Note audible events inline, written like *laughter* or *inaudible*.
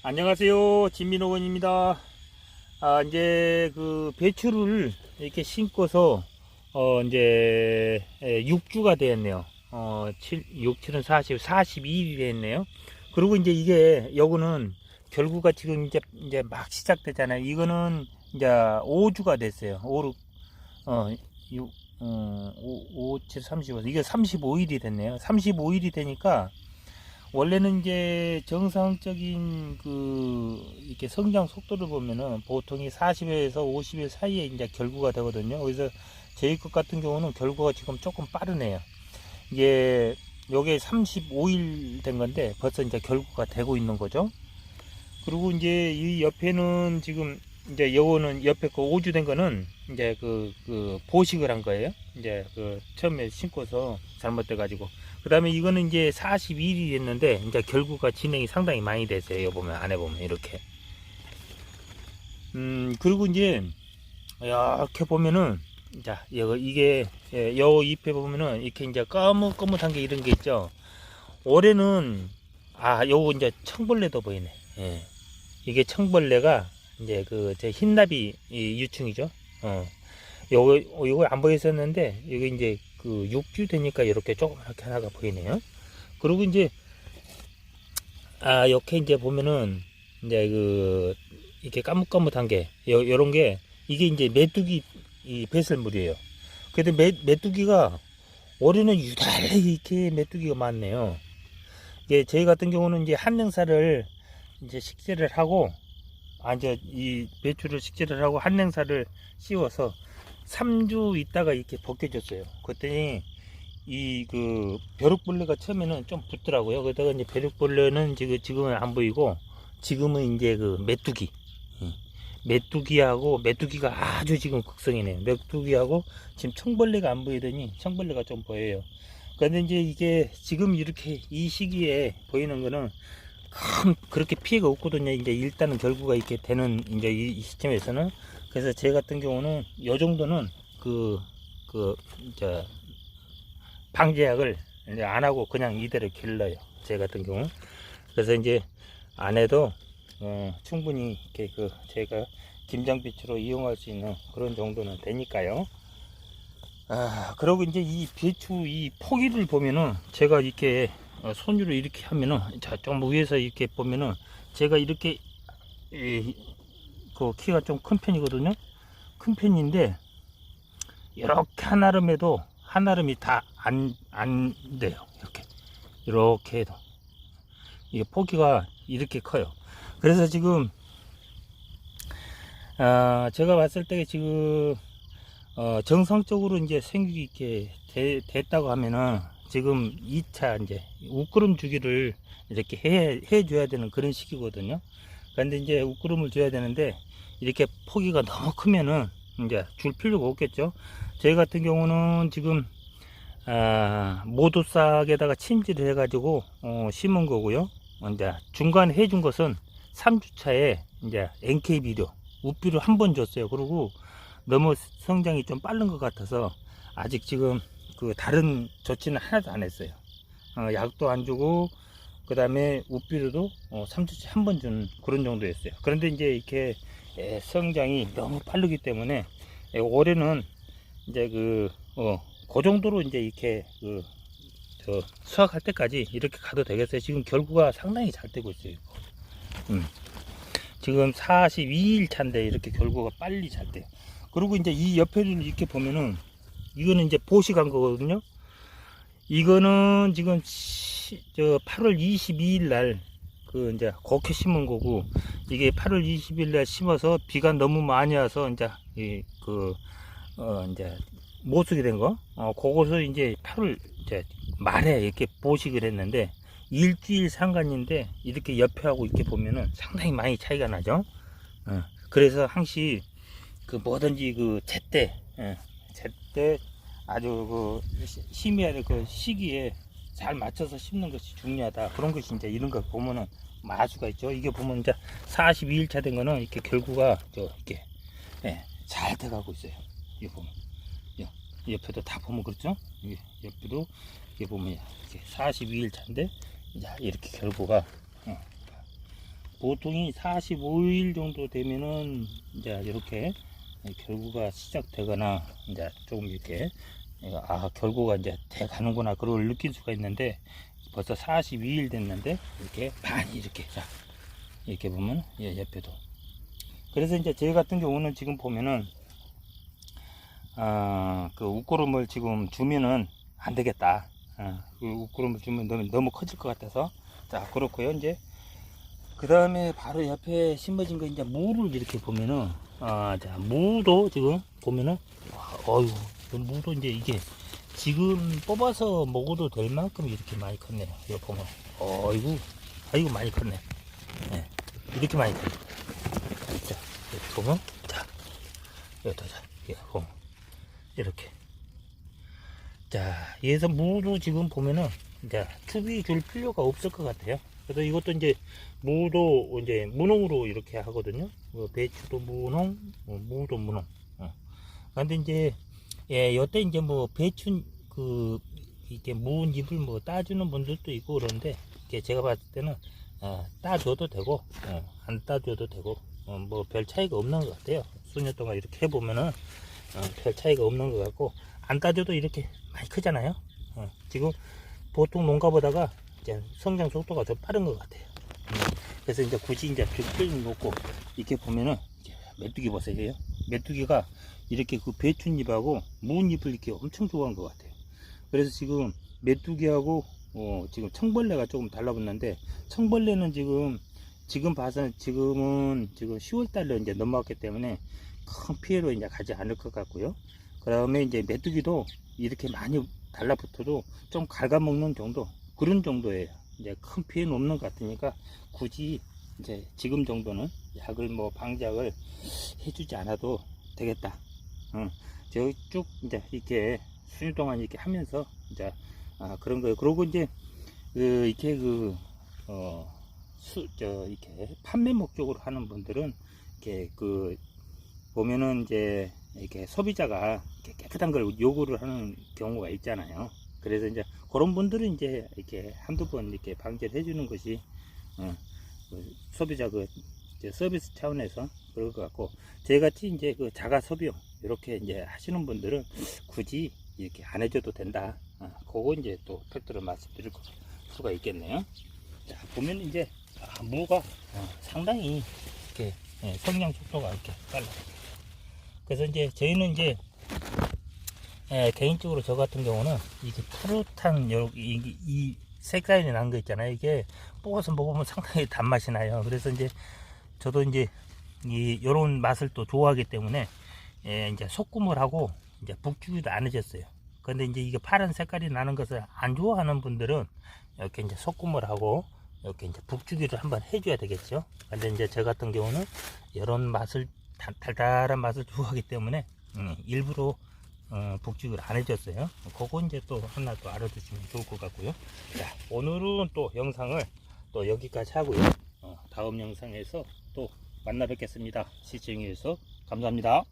안녕하세요. 진민호원입니다. 아, 이제 그 배추를 이렇게 심고서, 어, 이제, 6주가 되었네요. 어, 7, 6, 7은 40, 42일이 됐네요. 그리고 이제 이게, 요거는 결구가 지금 이제, 이제 막 시작됐잖아요. 이거는 이제 5주가 됐어요. 5, 어, 6, 어, 5, 5, 7, 35. 이게 35일이 됐네요. 35일이 되니까, 원래는 이제 정상적인 그 이렇게 성장 속도를 보면은 보통이 40에서 50일 사이에 이제 결구가 되거든요. 그래서 것 같은 경우는 결구가 지금 조금 빠르네요. 이게 요게 35일 된 건데 벌써 이제 결구가 되고 있는 거죠. 그리고 이제 이 옆에는 지금 이제 요거는 옆에 거 5주 된 거는 이제 그, 그 보식을 한 거예요. 이제 그 처음에 심고서 잘못돼 가지고 그 다음에 이거는 이제 42일이 됐는데, 이제 결구가 진행이 상당히 많이 됐어요. 보면, 안에 보면, 이렇게. 음, 그리고 이제, 이렇게 보면은, 자, 이거, 이게, 예, 요 잎에 보면은, 이렇게 이제 까뭇까뭇한 게 이런 게 있죠. 올해는, 아, 요거 이제 청벌레도 보이네. 예. 이게 청벌레가, 이제 그, 제 흰나비 이 유충이죠. 어. 요거, 요거 안 보였었는데, 이게 이제 그 6주 되니까 이렇게 조그맣게 하나가 보이네요. 그리고 이제 아 이렇게 이제 보면은 이제 그 이렇게 까뭇까뭇한 게 요, 요런 게 이게 이제 메뚜기 이 배설물이에요. 근데 메, 메뚜기가 올해는 유달리 이렇게 메뚜기가 많네요. 이게 저희 같은 경우는 이제 한냉사를 이제 식재를 하고 아 이제 이 배추를 식재를 하고 한냉사를 씌워서 3주 있다가 이렇게 벗겨졌어요. 그랬더니 이 그 벼룩벌레가 처음에는 좀 붙더라고요. 그러다가 이제 벼룩벌레는 지금 지금은 안 보이고 지금은 이제 그 메뚜기, 예. 메뚜기하고 메뚜기가 아주 지금 극성이네요. 메뚜기하고 지금 청벌레가 안 보이더니 청벌레가 좀 보여요. 그런데 이제 이게 지금 이렇게 이 시기에 보이는 거는 큰 그렇게 피해가 없거든요. 이제 일단은 결구가 이렇게 되는 이제 이, 이 시점에서는 그래서 제 같은 경우는 요 정도는 그, 그, 이제, 방제약을 이제 안 하고 그냥 이대로 길러요. 제 같은 경우. 그래서 이제 안 해도, 어, 충분히 이렇게 그, 제가 김장배추로 이용할 수 있는 그런 정도는 되니까요. 아, 그리고 이제 이 배추 이 포기를 보면은 제가 이렇게 어, 손으로 이렇게 하면은 자, 좀 위에서 이렇게 보면은 제가 이렇게 이, 그 키가 좀 큰 편이거든요. 큰 편인데 이렇게 한아름에도 한아름이 다 안 안 돼요. 이렇게 이렇게 해도 이게 포기가 이렇게 커요. 그래서 지금 아 제가 봤을 때 지금 어 정상적으로 이제 이렇게 되, 됐다고 하면은 지금 2차 이제 우끄름 주기를 이렇게 해, 해줘야 되는 그런 시기거든요. 그런데 이제 우끄름을 줘야 되는데 이렇게 포기가 너무 크면은 이제 줄 필요가 없겠죠. 저희 같은 경우는 지금 아, 모두싹에다가 침지를 해가지고 어, 심은 거고요. 이제 중간에 해준 것은 3주차에 이제 NK 비료, 우비를 한 번 줬어요. 그리고 너무 성장이 좀 빠른 것 같아서 아직 지금 그 다른 조치는 하나도 안 했어요. 어, 약도 안 주고 그 다음에 우비료도 어, 3주째 한 번 주는 그런 정도였어요. 그런데 이제 이렇게 예, 성장이 너무 빠르기 때문에 예, 올해는 이제 그, 어, 그 정도로 이제 이렇게 그, 저 수확할 때까지 이렇게 가도 되겠어요. 지금 결구가 상당히 잘 되고 있어요. 음. 지금 42일 차인데 이렇게 결구가 빨리 잘 돼요. 그리고 이제 이 옆에를 이렇게 보면은 이거는 이제 보식한 거거든요. 이거는 지금 시, 저 8월 22일 날 그 이제 곡해 심은 거고 이게 8월 20일 날 심어서 비가 너무 많이 와서 이제 이그 어 이제 모수게 된 거. 어 그것을 이제 8월 이제 말에 이렇게 보식을 했는데 일주일 상관인데 이렇게 옆에 하고 이렇게 보면은 상당히 많이 차이가 나죠. 어 그래서 항시 그 뭐든지 그 제때 예, 제때 아주 그 심해야 될 그 시기에 잘 맞춰서 심는 것이 중요하다. 그런 것이 이제 이런 거 보면은 마수가 있죠. 이게 보면 이제 42일 차 된 거는 이렇게 결구가 저 이렇게 예, 잘 돼가고 있어요. 이거 보면 여, 옆에도 다 보면 그렇죠. 이게 옆에도 이게 보면 이렇게 42일 차인데 이제 이렇게 결구가 어, 보통이 45일 정도 되면은 이제 이렇게 결구가 시작되거나 이제 조금 이렇게 아 결구가 이제 돼 가는구나 그걸 느낄 수가 있는데 벌써 42일 됐는데 이렇게 많이 이렇게 자 이렇게 보면 예, 옆에도. 그래서 이제 제 같은 경우는 지금 보면은 아그 웃구름을 지금 주면은 안 되겠다. 아, 그 웃구름을 주면 너무, 너무 커질 것 같아서. 자 그렇고요. 이제 그 다음에 바로 옆에 심어진 거 이제 무를 이렇게 보면은 아자 무도 지금 보면은 와, 어 유 무도 이제 이게 지금 뽑아서 먹어도 될 만큼 이렇게 많이 컸네요 이거 보면 어이구. 아이고 많이 컸네. 네, 이렇게 많이 컸네. 자 이렇게 보면 자 여기다 자 이거 보면 이렇게. 자 얘에서 무도 지금 보면은 이제 투비 줄 필요가 없을 것 같아요. 그래서 이것도 이제 무도 이제 무농으로 이렇게 하거든요. 뭐 배추도 무농, 뭐 무도 무농. 어. 근데 이제 예, 여태 이제 뭐 배추 그 이게 무은 잎을 뭐 따주는 분들도 있고 그런데 이게 제가 봤을 때는 어, 따줘도 되고 어, 안 따줘도 되고 어, 뭐별 차이가 없는 것 같아요. 수년 동안 이렇게 해보면은 어, 별 차이가 없는 것 같고 안 따줘도 이렇게 많이 크잖아요. 어, 지금 보통 농가보다가 이제 성장 속도가 더 빠른 것 같아요. 그래서 이제 굳이 이제 벽을 놓고 이렇게 보면은 메뚜기 보세요. 메뚜기가 이렇게 그 배춧잎하고 무잎을 이렇게 엄청 좋아한 것 같아요. 그래서 지금 메뚜기하고 어 지금 청벌레가 조금 달라붙는데 청벌레는 지금 지금 봐서 지금은 지금 10월 달로 이제 넘어왔기 때문에 큰 피해로 이제 가지 않을 것 같고요. 그 다음에 이제 메뚜기도 이렇게 많이 달라붙어도 좀 갉아먹는 정도 그런 정도예요. 이제 큰 피해는 없는 것 같으니까 굳이 이제 지금 정도는 약을 뭐 방작을 해주지 않아도 되겠다. 응. 저쭉 이제 이렇게 수년 동안 이렇게 하면서 이제 아 그런 거예요. 그리고 이제 그 이렇게 그 어 수 저 이렇게 판매 목적으로 하는 분들은 이렇게 그 보면은 이제 이렇게 소비자가 이렇게 깨끗한 걸 요구를 하는 경우가 있잖아요. 그래서 이제 그런 분들은 이제 이렇게 한두 번 이렇게 방제를 해주는 것이 어, 그 소비자 그 서비스 차원에서 그럴 것 같고 저같이 이제 그 자가 소비용 이렇게 이제 하시는 분들은 굳이 이렇게 안 해줘도 된다. 어, 그거 이제 또 팩트로 말씀드릴 수가 있겠네요. 자 보면 이제 아, 무가 어, 상당히 이렇게 예, 성장 속도가 이렇게 빨라. 그래서 이제 저희는 이제 예, 개인적으로 저 같은 경우는 이게 푸릇한 요, 이, 이 색깔이 난 거 있잖아요. 이게 뽑아서 먹으면 상당히 단맛이 나요. 그래서 이제 저도 이제 이 요런 맛을 또 좋아하기 때문에 예, 이제 소금을 하고 이제 북주기도 안 해줬어요. 근데 이제 이게 파란 색깔이 나는 것을 안 좋아하는 분들은 이렇게 이제 소금을 하고 이렇게 이제 북주기를 한번 해줘야 되겠죠. 근데 이제 저 같은 경우는 이런 맛을 달- 달달한 맛을 *laughs* 좋아하기 때문에 음, 일부러 어, 복직을 안 해줬어요. 그거 이제 또 하나 또 알아두시면 좋을 것 같고요. 자, 오늘은 또 영상을 또 여기까지 하고요. 어, 다음 영상에서 또 만나 뵙겠습니다. 시청해주셔서 감사합니다.